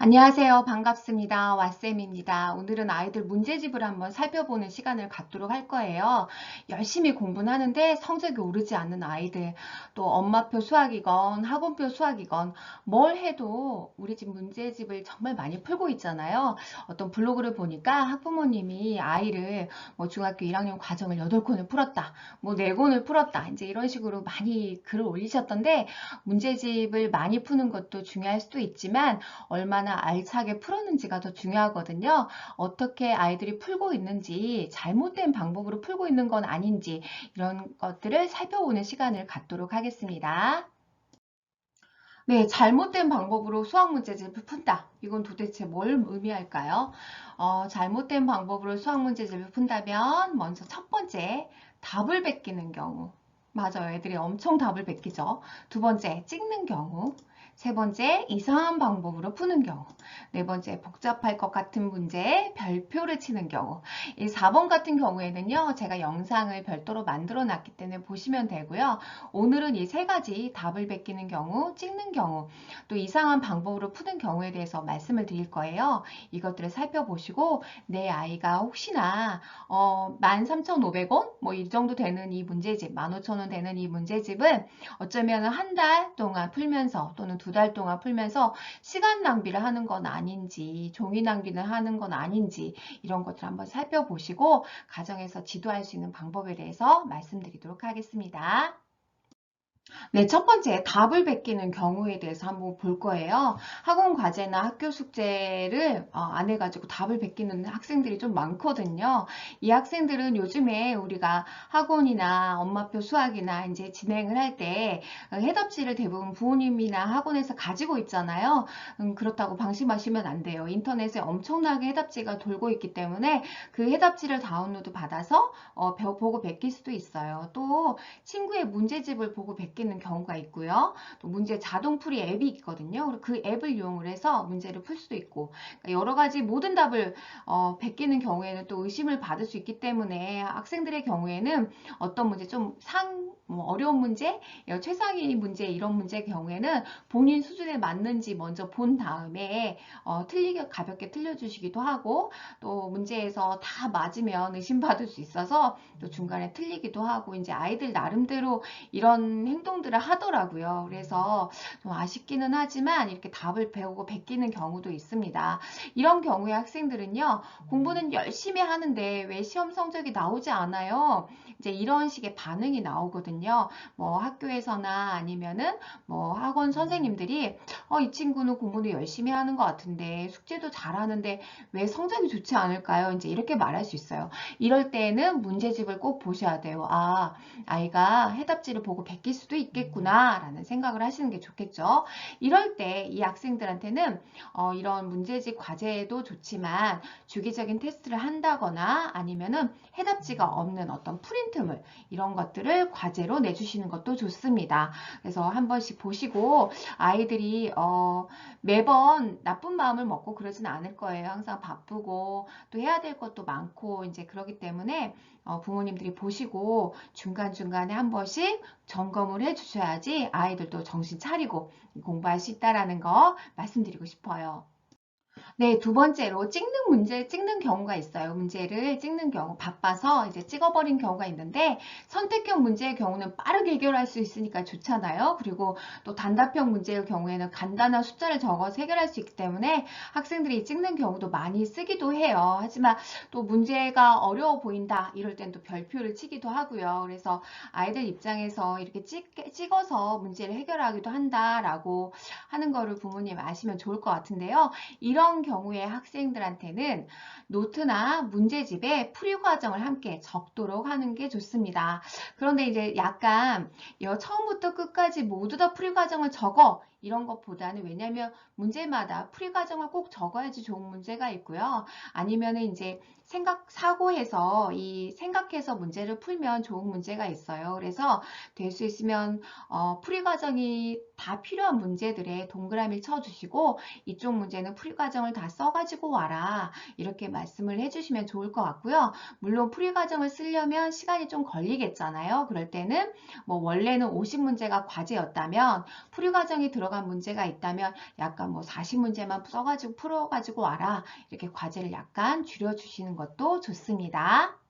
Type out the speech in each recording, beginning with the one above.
안녕하세요. 반갑습니다. 왓쌤입니다. 오늘은 아이들 문제집을 한번 살펴보는 시간을 갖도록 할 거예요. 열심히 공부는 하는데 성적이 오르지 않는 아이들, 또 엄마표 수학이건 학원표 수학이건 뭘 해도 우리 집 문제집을 정말 많이 풀고 있잖아요. 어떤 블로그를 보니까 학부모님이 아이를 뭐 중학교 1학년 과정을 8권을 풀었다, 뭐 4권을 풀었다, 이제 이런 식으로 많이 글을 올리셨던데 문제집을 많이 푸는 것도 중요할 수도 있지만 얼마나 알차게 풀었는지가 더 중요하거든요. 어떻게 아이들이 풀고 있는지 잘못된 방법으로 풀고 있는 건 아닌지 이런 것들을 살펴보는 시간을 갖도록 하겠습니다. 네, 잘못된 방법으로 수학 문제집을 푼다. 이건 도대체 뭘 의미할까요? 어, 잘못된 방법으로 수학 문제집을 푼다면 먼저 첫 번째 답을 베끼는 경우. 맞아요. 애들이 엄청 답을 베끼죠. 두 번째, 찍는 경우. 세 번째, 이상한 방법으로 푸는 경우. 네 번째, 복잡할 것 같은 문제에 별표를 치는 경우. 이 4번 같은 경우에는요, 제가 영상을 별도로 만들어 놨기 때문에 보시면 되고요. 오늘은 이 세 가지 답을 베끼는 경우, 찍는 경우, 또 이상한 방법으로 푸는 경우에 대해서 말씀을 드릴 거예요. 이것들을 살펴보시고, 내 아이가 혹시나, 어, 13,500원? 뭐 이 정도 되는 이 문제집, 15,000원 되는 이 문제집을 어쩌면 한 달 동안 풀면서 또는 두 달 동안 풀면서 시간 낭비를 하는 건 아닌지 종이 낭비를 하는 건 아닌지 이런 것들 한번 살펴보시고 가정에서 지도할 수 있는 방법에 대해서 말씀드리도록 하겠습니다. 네, 첫 번째 답을 베끼는 경우에 대해서 한번 볼 거예요. 학원 과제나 학교 숙제를 어, 안 해가지고 답을 베끼는 학생들이 좀 많거든요. 이 학생들은 요즘에 우리가 학원이나 엄마표 수학이나 이제 진행을 할 때 해답지를 대부분 부모님이나 학원에서 가지고 있잖아요. 음, 그렇다고 방심하시면 안 돼요. 인터넷에 엄청나게 해답지가 돌고 있기 때문에 그 해답지를 다운로드 받아서 어, 보고 베낄 수도 있어요. 또 친구의 문제집을 보고 베끼 베끼는 경우가 있고요. 또 문제 자동풀이 앱이 있거든요. 그 앱을 이용을 해서 문제를 풀 수도 있고 그러니까 여러 가지 모든 답을 어, 베끼는 경우에는 또 의심을 받을 수 있기 때문에 학생들의 경우에는 어떤 문제 좀 상, 뭐 어려운 문제, 최상위 문제 이런 문제 경우에는 본인 수준에 맞는지 먼저 본 다음에 어, 틀리게 가볍게 틀려주시기도 하고 또 문제에서 다 맞으면 의심받을 수 있어서 또 중간에 틀리기도 하고 이제 아이들 나름대로 이런 행동 행동들을 하더라고요. 그래서 좀 아쉽기는 하지만 이렇게 답을 배우고 베끼는 경우도 있습니다. 이런 경우에 학생들은요, 공부는 열심히 하는데 왜 시험 성적이 나오지 않아요? 이제 이런 식의 반응이 나오거든요. 뭐 학교에서나 아니면은 뭐 학원 선생님들이 어, 이 친구는 공부는 열심히 하는 것 같은데 숙제도 잘하는데 왜 성적이 좋지 않을까요? 이제 이렇게 말할 수 있어요. 이럴 때는 문제집을 꼭 보셔야 돼요. 아, 아이가 해답지를 보고 베낄 수도 있겠구나 라는 생각을 하시는 게 좋겠죠. 이럴 때 이 학생들한테는 어, 이런 문제집 과제도 좋지만 주기적인 테스트를 한다거나 아니면은 해답지가 없는 어떤 프린 트물 이런 것들을 과제로 내주시는 것도 좋습니다. 그래서 한 번씩 보시고 아이들이 어, 매번 나쁜 마음을 먹고 그러진 않을 거예요. 항상 바쁘고 또 해야 될 것도 많고 이제 그러기 때문에 어, 부모님들이 보시고 중간중간에 한 번씩 점검을 해 주셔야지 아이들도 정신 차리고 공부할 수 있다라는 거 말씀드리고 싶어요. 네, 두 번째로 찍는 문제 찍는 경우가 있어요. 문제를 찍는 경우 바빠서 이제 찍어버린 경우가 있는데 선택형 문제의 경우는 빠르게 해결할 수 있으니까 좋잖아요. 그리고 또 단답형 문제의 경우에는 간단한 숫자를 적어서 해결할 수 있기 때문에 학생들이 찍는 경우도 많이 쓰기도 해요. 하지만 또 문제가 어려워 보인다 이럴 땐 또 별표를 치기도 하고요. 그래서 아이들 입장에서 이렇게 찍, 찍어서 문제를 해결하기도 한다라고 하는 거를 부모님 아시면 좋을 것 같은데요. 이런 경우에 학생들한테는 노트나 문제집에 풀이 과정을 함께 적도록 하는 게 좋습니다. 그런데 이제 약간 처음부터 끝까지 모두 다 풀이 과정을 적어 이런 것보다는 왜냐하면 문제마다 풀이 과정을 꼭 적어야지 좋은 문제가 있고요. 아니면은 이제 생각 사고해서 이 생각해서 문제를 풀면 좋은 문제가 있어요. 그래서 될 수 있으면 어, 풀이 과정이 다 필요한 문제들에 동그라미 쳐주시고 이쪽 문제는 풀이 과정을 다 써가지고 와라 이렇게 말씀을 해주시면 좋을 것 같고요. 물론 풀이 과정을 쓰려면 시간이 좀 걸리겠잖아요. 그럴 때는 뭐 원래는 50문제가 과제였다면 풀이 과정이 들어 들어간 문제가 있다면 약간 뭐 40문제만 써가지고 풀어가지고 와라. 이렇게 과제를 약간 줄여주시는 것도 좋습니다.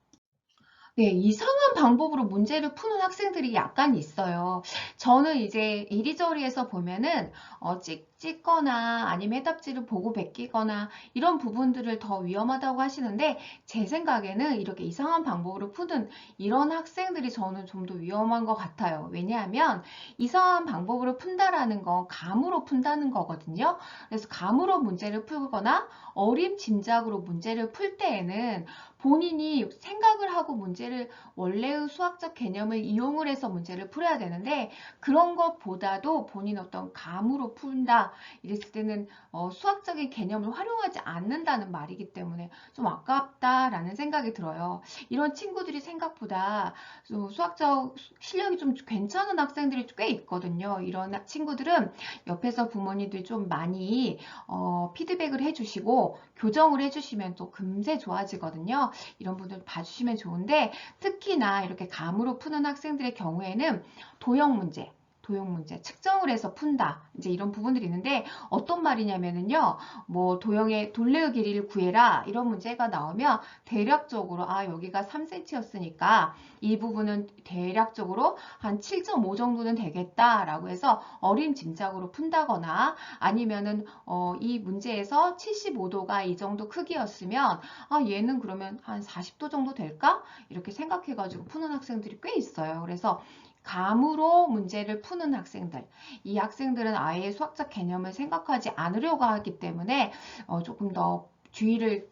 네, 이상한 방법으로 문제를 푸는 학생들이 약간 있어요. 저는 이제 이리저리에서 보면은 어, 찍, 찍거나 아니면 해답지를 보고 베끼거나 이런 부분들을 더 위험하다고 하시는데 제 생각에는 이렇게 이상한 방법으로 푸는 이런 학생들이 저는 좀 더 위험한 것 같아요. 왜냐하면 이상한 방법으로 푼다라는 건 감으로 푼다는 거거든요. 그래서 감으로 문제를 풀거나 어림짐작으로 문제를 풀 때에는 본인이 생각을 하고 문제를 원래의 수학적 개념을 이용을 해서 문제를 풀어야 되는데 그런 것보다도 본인 어떤 감으로 푼다 이랬을 때는 어, 수학적인 개념을 활용하지 않는다는 말이기 때문에 좀 아깝다라는 생각이 들어요. 이런 친구들이 생각보다 수- 수학적 실력이 좀 괜찮은 학생들이 꽤 있거든요. 이런 친구들은 옆에서 부모님들이 좀 많이 어, 피드백을 해주시고 교정을 해주시면 또 금세 좋아지거든요. 이런 분들 봐주시면 좋은데 특히나 이렇게 감으로 푸는 학생들의 경우에는 도형 문제, 도형 문제, 측정을 해서 푼다. 이제 이런 부분들이 있는데 어떤 말이냐면은요. 뭐 도형의 둘레의 길이를 구해라. 이런 문제가 나오면 대략적으로 아 여기가 3cm였으니까 이 부분은 대략적으로 한 7.5 정도는 되겠다라고 해서 어림짐작으로 푼다거나 아니면은 어, 이 문제에서 75도가 이 정도 크기였으면 아 얘는 그러면 한 40도 정도 될까? 이렇게 생각해 가지고 푸는 학생들이 꽤 있어요. 그래서 감으로 문제를 푸는 학생들. 이 학생들은 아예 수학적 개념을 생각하지 않으려고 하기 때문에 어, 조금 더 주의를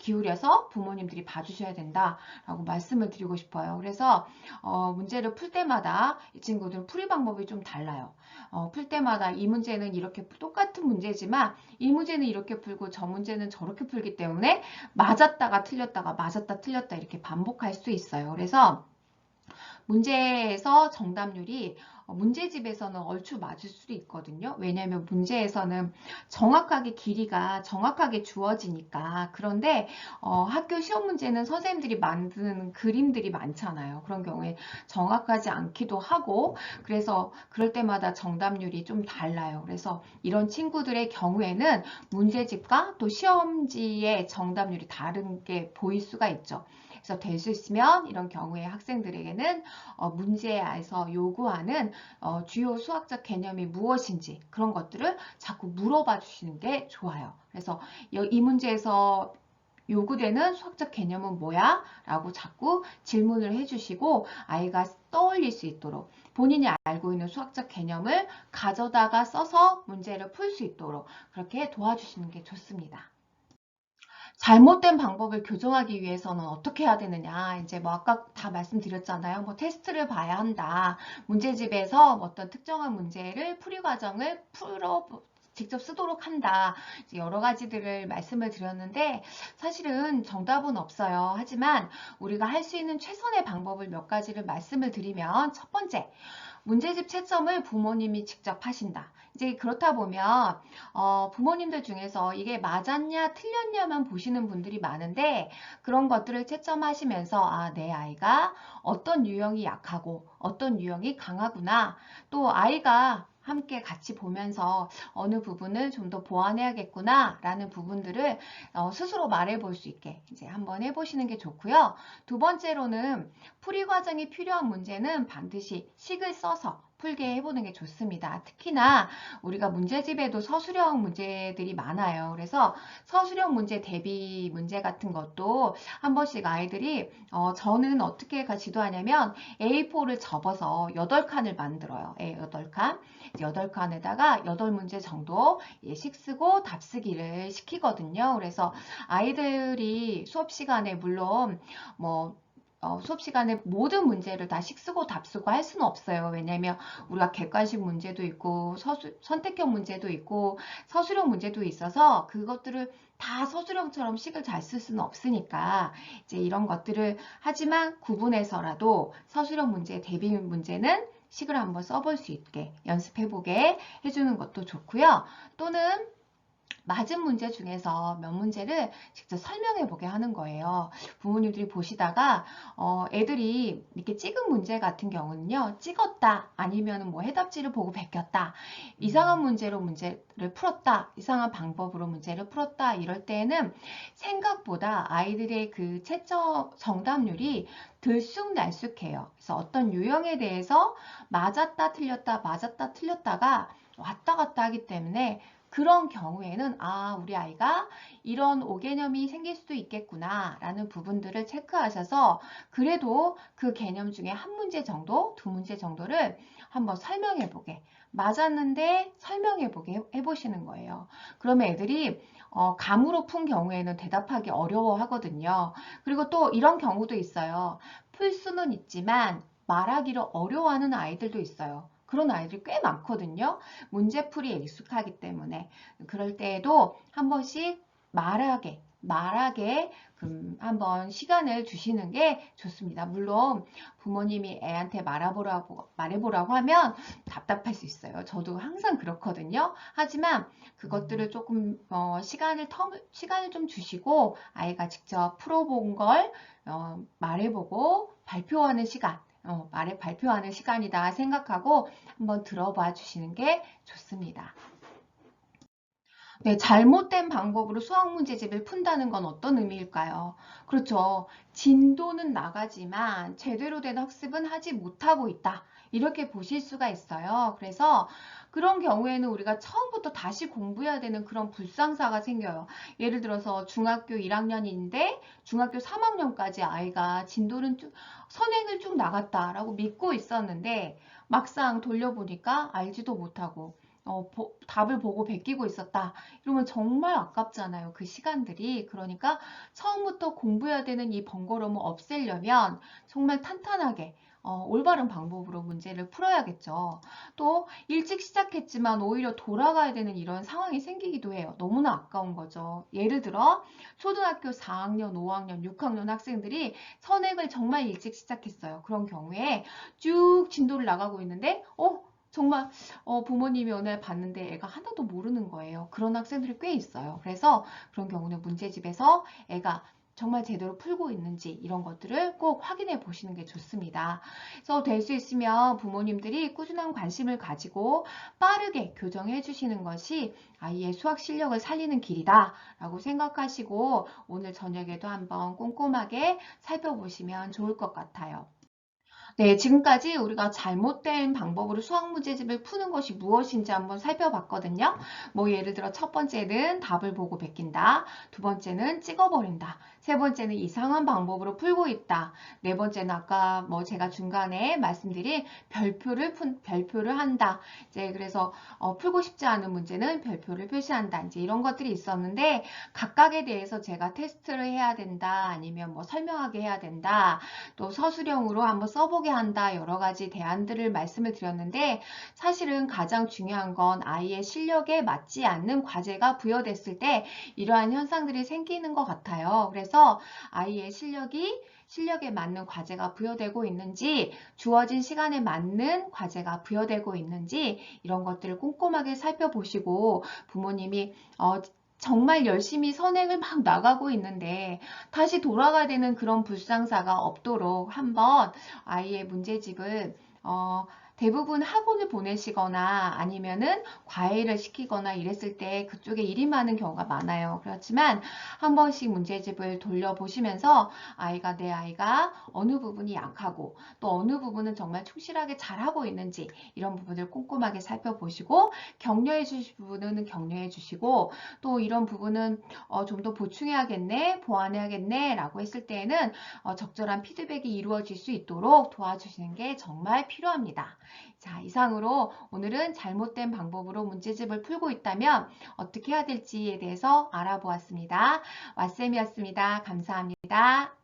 기울여서 부모님들이 봐주셔야 된다라고 말씀을 드리고 싶어요. 그래서 어, 문제를 풀 때마다 이 친구들은 풀이 방법이 좀 달라요. 어, 풀 때마다 이 문제는 이렇게 똑같은 문제지만 이 문제는 이렇게 풀고 저 문제는 저렇게 풀기 때문에 맞았다가 틀렸다가 맞았다 틀렸다 이렇게 반복할 수 있어요. 그래서 문제에서 정답률이 어, 문제집에서는 얼추 맞을 수도 있거든요. 왜냐하면 문제에서는 정확하게 길이가 정확하게 주어지니까. 그런데 어, 학교 시험 문제는 선생님들이 만드는 그림들이 많잖아요. 그런 경우에 정확하지 않기도 하고 그래서 그럴 때마다 정답률이 좀 달라요. 그래서 이런 친구들의 경우에는 문제집과 또 시험지의 정답률이 다른 게 보일 수가 있죠. 그래서 될 수 있으면 이런 경우에 학생들에게는 어, 문제에서 요구하는 어, 주요 수학적 개념이 무엇인지 그런 것들을 자꾸 물어봐 주시는 게 좋아요. 그래서 여- 이 문제에서 요구되는 수학적 개념은 뭐야? 라고 자꾸 질문을 해주시고 아이가 떠올릴 수 있도록 본인이 알고 있는 수학적 개념을 가져다가 써서 문제를 풀 수 있도록 그렇게 도와주시는 게 좋습니다. 잘못된 방법을 교정하기 위해서는 어떻게 해야 되느냐. 이제 뭐 아까 다 말씀드렸잖아요. 뭐 테스트를 봐야 한다. 문제집에서 뭐 어떤 특정한 문제를 풀이 과정을 풀어 직접 쓰도록 한다. 여러 가지들을 말씀을 드렸는데 사실은 정답은 없어요. 하지만 우리가 할 수 있는 최선의 방법을 몇 가지를 말씀을 드리면 첫 번째, 문제집 채점을 부모님이 직접 하신다. 이제 그렇다 보면 어, 부모님들 중에서 이게 맞았냐 틀렸냐만 보시는 분들이 많은데 그런 것들을 채점하시면서 아, 내 아이가 어떤 유형이 약하고 어떤 유형이 강하구나. 또 아이가 함께 같이 보면서 어느 부분을 좀 더 보완해야겠구나 라는 부분들을 어, 스스로 말해 볼 수 있게 이제 한번 해보시는 게 좋고요. 두 번째로는 풀이 과정이 필요한 문제는 반드시 식을 써서 풀게 해보는 게 좋습니다. 특히나 우리가 문제집에도 서술형 문제들이 많아요. 그래서 서술형 문제 대비 문제 같은 것도 한 번씩 아이들이 어, 저는 어떻게 가 지도하냐면 A4를 접어서 8칸을 만들어요. 예, 8칸. 8칸에다가 8문제 정도 예, 식 쓰고 답 쓰기를 시키거든요. 그래서 아이들이 수업 시간에 물론 뭐 어, 수업 시간에 모든 문제를 다 식쓰고 답쓰고 할 수는 없어요. 왜냐하면 우리가 객관식 문제도 있고 서술, 선택형 문제도 있고 서술형 문제도 있어서 그것들을 다 서술형처럼 식을 잘 쓸 수는 없으니까 이제 이런 것들을 하지만 구분해서라도 서술형 문제 대비 문제는 식을 한번 써볼 수 있게 연습해보게 해주는 것도 좋고요. 또는 맞은 문제 중에서 몇 문제를 직접 설명해 보게 하는 거예요. 부모님들이 보시다가 어, 애들이 이렇게 찍은 문제 같은 경우는요. 찍었다 아니면 뭐 해답지를 보고 베꼈다 이상한 문제로 문제를 풀었다 이상한 방법으로 문제를 풀었다 이럴 때에는 생각보다 아이들의 그 채점 정답률이 들쑥날쑥해요. 그래서 어떤 유형에 대해서 맞았다 틀렸다 맞았다 틀렸다가 왔다 갔다 하기 때문에 그런 경우에는 아 우리 아이가 이런 오개념이 생길 수도 있겠구나 라는 부분들을 체크하셔서 그래도 그 개념 중에 한 문제 정도 두 문제 정도를 한번 설명해 보게 맞았는데 설명해 보게 해보시는 거예요. 그러면 애들이 어, 감으로 푼 경우에는 대답하기 어려워 하거든요. 그리고 또 이런 경우도 있어요. 풀 수는 있지만 말하기를 어려워하는 아이들도 있어요 그런 아이들이 꽤 많거든요. 문제풀이 익숙하기 때문에. 그럴 때에도 한 번씩 말하게, 말하게 음, 한번 시간을 주시는 게 좋습니다. 물론 부모님이 애한테 말해보라고, 말해보라고 하면 답답할 수 있어요. 저도 항상 그렇거든요. 하지만 그것들을 조금 어, 시간을 터, 시간을 좀 주시고 아이가 직접 풀어본 걸 어, 말해보고 발표하는 시간 어, 말에 발표하는 시간이다 생각하고 한번 들어봐 주시는 게 좋습니다. 네, 잘못된 방법으로 수학 문제집을 푼다는 건 어떤 의미일까요? 그렇죠. 진도는 나가지만 제대로 된 학습은 하지 못하고 있다. 이렇게 보실 수가 있어요. 그래서 그런 경우에는 우리가 처음부터 다시 공부해야 되는 그런 불상사가 생겨요. 예를 들어서 중학교 1학년인데 중학교 3학년까지 아이가 진도는 쭉, 선행을 쭉 나갔다라고 믿고 있었는데 막상 돌려보니까 알지도 못하고 어, 보, 답을 보고 베끼고 있었다. 이러면 정말 아깝잖아요. 그 시간들이. 그러니까 처음부터 공부해야 되는 이 번거로움을 없애려면 정말 탄탄하게 어, 올바른 방법으로 문제를 풀어야겠죠. 또 일찍 시작했지만 오히려 돌아가야 되는 이런 상황이 생기기도 해요. 너무나 아까운 거죠. 예를 들어 초등학교 4학년, 5학년, 6학년 학생들이 선행을 정말 일찍 시작했어요. 그런 경우에 쭉 진도를 나가고 있는데 어? 정말 어, 부모님이 오늘 봤는데 애가 하나도 모르는 거예요. 그런 학생들이 꽤 있어요. 그래서 그런 경우는 문제집에서 애가 정말 제대로 풀고 있는지 이런 것들을 꼭 확인해 보시는 게 좋습니다. 그래서 될 수 있으면 부모님들이 꾸준한 관심을 가지고 빠르게 교정해 주시는 것이 아이의 수학 실력을 살리는 길이다 라고 생각하시고 오늘 저녁에도 한번 꼼꼼하게 살펴보시면 좋을 것 같아요. 네, 지금까지 우리가 잘못된 방법으로 수학 문제집을 푸는 것이 무엇인지 한번 살펴봤거든요. 뭐 예를 들어 첫 번째는 답을 보고 베낀다. 두 번째는 찍어버린다. 세 번째는 이상한 방법으로 풀고 있다. 네 번째는 아까 뭐 제가 중간에 말씀드린 별표를 푼, 별표를 한다. 이제 그래서 어, 풀고 싶지 않은 문제는 별표를 표시한다. 이제 이런 것들이 있었는데 각각에 대해서 제가 테스트를 해야 된다. 아니면 뭐 설명하게 해야 된다. 또 서술형으로 한번 써보 게 한다. 여러 가지 대안들을 말씀을 드렸는데 사실은 가장 중요한 건 아이의 실력에 맞지 않는 과제가 부여됐을 때 이러한 현상들이 생기는 것 같아요. 그래서 아이의 실력이 실력에 맞는 과제가 부여되고 있는지 주어진 시간에 맞는 과제가 부여되고 있는지 이런 것들을 꼼꼼하게 살펴보시고 부모님이 어, 정말 열심히 선행을 막 나가고 있는데 다시 돌아가야 되는 그런 불상사가 없도록 한번 아이의 문제집을 어, 대부분 학원을 보내시거나 아니면은 과외를 시키거나 이랬을 때 그쪽에 일이 많은 경우가 많아요. 그렇지만 한 번씩 문제집을 돌려보시면서 아이가 내 아이가 어느 부분이 약하고 또 어느 부분은 정말 충실하게 잘하고 있는지 이런 부분을 꼼꼼하게 살펴보시고 격려해 주실 부분은 격려해 주시고 또 이런 부분은 어, 좀 더 보충해야겠네 보완해야겠네 라고 했을 때에는 어, 적절한 피드백이 이루어질 수 있도록 도와주시는 게 정말 필요합니다. 자, 이상으로 오늘은 잘못된 방법으로 문제집을 풀고 있다면 어떻게 해야 될지에 대해서 알아보았습니다. 왓쌤이었습니다. 감사합니다.